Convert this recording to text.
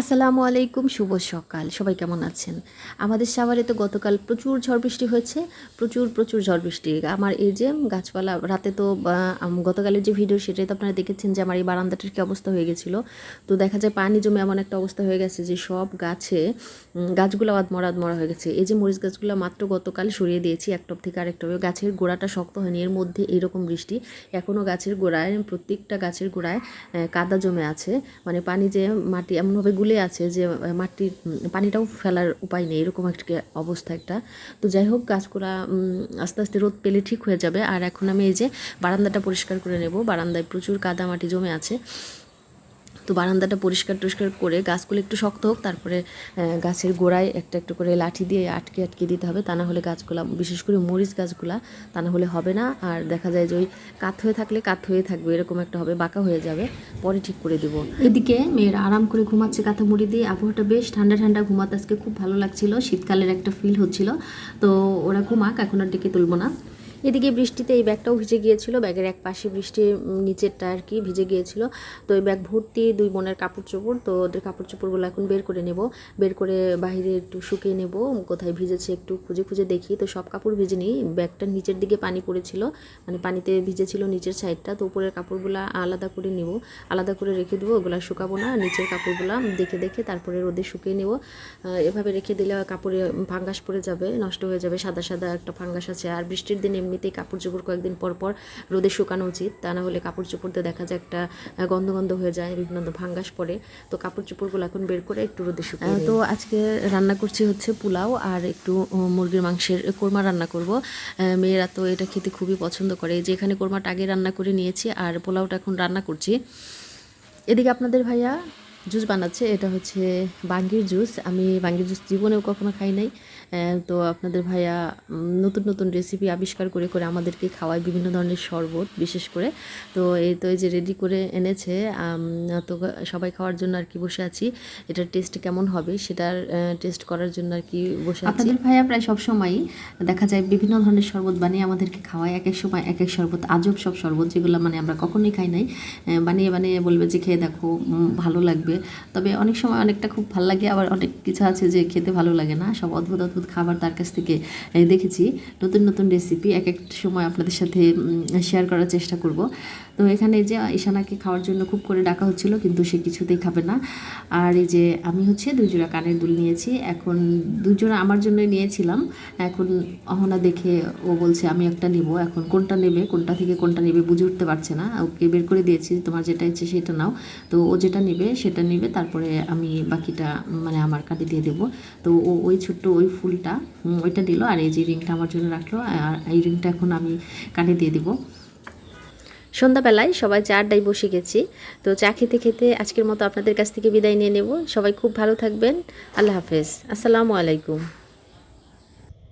আসসালামু আলাইকুম, শুভ সকাল। সবাই কেমন আছেন? আমাদের সাভারে তো গতকাল প্রচুর ঝড় বৃষ্টি হয়েছে, প্রচুর প্রচুর ঝড় বৃষ্টি। আমার এই যে গাছপালা, রাতে তো গতকালের যে ভিডিও সেটাই তো আপনারা দেখেছেন যে আমার এই বারান্দাটার কি অবস্থা হয়ে গেছিল। তো দেখা যায় পানি জমে এমন একটা অবস্থা হয়ে গেছে যে সব গাছে গাছগুলো আদমরা আদমরা হয়ে গেছে। এই যে মরিচ গাছগুলো মাত্র গতকাল সরিয়ে দিয়েছি, এক টপ থেকে আরেক টপে। গাছের গোড়াটা শক্ত হয়নি, এর মধ্যে এরকম বৃষ্টি। এখনও গাছের গোড়ায়, প্রত্যেকটা গাছের গোড়ায় কাদা জমে আছে। মানে পানি যে মাটি এমনভাবে গুলে আছে যে মাটির পানিটাও ফেলার উপায় নেই, এরকম একটা অবস্থা একটা। তো যাই হোক, গাছগুলা আস্তে আস্তে রোদ পেলে ঠিক হয়ে যাবে। আর এখন আমি এই যে বারান্দাটা পরিষ্কার করে নেব। বারান্দায় প্রচুর কাদা মাটি জমে আছে। তো বারান্দাটা পরিষ্কার টরিষ্কার করে গাছগুলো একটু শক্ত হোক, তারপরে গাছের গোড়ায় একটা একটু করে লাঠি দিয়ে আটকে আটকে দিতে হবে। তা না হলে গাছগুলা, বিশেষ করে মরিচ গাছগুলা, তা না হলে হবে না। আর দেখা যায় যে ওই কাত হয়ে থাকলে কাত হয়ে থাকবে, এরকম একটা হবে, বাঁকা হয়ে যাবে। পরে ঠিক করে দেবো। এদিকে মেয়েরা আরাম করে ঘুমাচ্ছে, কাঁথা মুড়ি দিয়ে। আবহাওয়াটা বেশ ঠান্ডা ঠান্ডা, ঘুমাতে আজকে খুব ভালো লাগছিল। শীতকালের একটা ফিল হচ্ছিল। তো ওরা ঘুমাক, এখন আর ডেকে তুলবো না। এদিকে বৃষ্টিতে এই ব্যাগটাও ভিজে গিয়েছিল। ব্যাগের এক পাশে বৃষ্টি উম, নিচেরটা আর কি ভিজে গিয়েছিল। তো এই ব্যাগ ভর্তি দুই বোনের কাপড় চোপড় তো ওদের কাপড় চোপড়গুলো এখন বের করে নেব। বের করে বাইরে একটু শুকিয়ে নেব কোথায় ভিজেছে একটু খুঁজে খুঁজে দেখি। তো সব কাপড় ভিজে নিই ব্যাগটার নিচের দিকে পানি পড়েছিল মানে পানিতে ভিজেছিল নিচের সাইডটা। তো উপরের কাপড়গুলো আলাদা করে নেব আলাদা করে রেখে দেবো ওগুলো শুকাবো না। নিচের কাপড়গুলো দেখে দেখে তারপরে রোদে শুকিয়ে নেব। এভাবে রেখে দিলে কাপড়ে ফাঙ্গাস পড়ে যাবে নষ্ট হয়ে যাবে সাদা সাদা একটা ফাঙ্গাস আছে। আর বৃষ্টির দিন এমনিতেই কাপড় চোপড় কয়েকদিন পর পর রোদে শুকানো উচিত। তা না হলে কাপড় চোপড়তে দেখা যায় একটা গন্ধ গন্ধ হয়ে যায় বিভিন্ন ভাঙ্গাস পড়ে। তো কাপড় চোপড়গুলো এখন বের করে একটু রোদে শুকিয়ে তো আজকে রান্না করছি হচ্ছে পোলাও আর একটু মুরগির মাংসের কোরমা রান্না করব। মেয়েরা তো এটা খেতে খুবই পছন্দ করে। যে এখানে কোরমাটা আগে রান্না করে নিয়েছি আর পোলাওটা এখন রান্না করছি। এদিকে আপনাদের ভাইয়া জুস বানাচ্ছে। এটা হচ্ছে বাঙ্গির জুস। আমি বাঙ্গির জুস জীবনেও কখনো খাই নাই। তো আপনাদের ভাইয়া নতুন নতুন রেসিপি আবিষ্কার করে করে আমাদেরকে খাওয়ায় বিভিন্ন ধরনের শরবত বিশেষ করে। তো এই তো এই যে রেডি করে এনেছে তো সবাই খাওয়ার জন্য আর কি বসে আছি। এটার টেস্ট কেমন হবে সেটার টেস্ট করার জন্য আর কি বসে আছি। আপনাদের ভাইয়া প্রায় সব সময়ই দেখা যায় বিভিন্ন ধরনের শরবত বানিয়ে আমাদেরকে খাওয়ায়। এক এক সময় এক এক শরবত, আজব সব শরবত যেগুলো মানে আমরা কখনোই খাই নাই। বানিয়ে বানিয়ে বলবে যে, খেয়ে দেখো ভালো লাগবে। তবে অনেক সময় অনেকটা খুব ভালো লাগে, আবার অনেক কিছু আছে যে, খেতে ভালো লাগে না। সব অদ্ভুত অদ্ভুত খাবার তার কাছ থেকে দেখেছি। নতুন নতুন রেসিপি এক এক সময় আপনাদের সাথে শেয়ার করার চেষ্টা করব। তো এখানে যে ঈশানাকে খাওয়ার জন্য খুব করে ডাকা হচ্ছিল, কিন্তু সে কিছুতেই খাবে না। আর এই যে আমি হচ্ছে দুজোড়া কানের দুল নিয়েছি, এখন দুজোড়া আমার জন্যই নিয়েছিলাম। এখন অহনা দেখে ও বলছে, আমি একটা নিব, এখন কোনটা নেবে, কোনটা থেকে কোনটা নেবে বুঝে উঠতে পারছে না। ওকে বের করে দিয়েছি, তোমার যেটা ইচ্ছে সেটা নাও। তো ও যেটা নেবে সেটা নেবে, তারপরে আমি বাকিটা মানে আমার কাটে দিয়ে দেবো। তো ও ওই ছোট্ট ওই ফুলটা ওইটা দিল আর এই যে রিংটা আমার জন্য রাখল, আর এই রিংটা এখন আমি কানে দিয়ে দেবো। সন্ধ্যাবেলায় সবাই চা আড্ডায় বসে গেছি। তো চা খেতে খেতে আজকের মতো আপনাদের কাছ থেকে বিদায় নিয়ে নেব। সবাই খুব ভালো থাকবেন। আল্লাহ হাফেজ। আসসালামু আলাইকুম।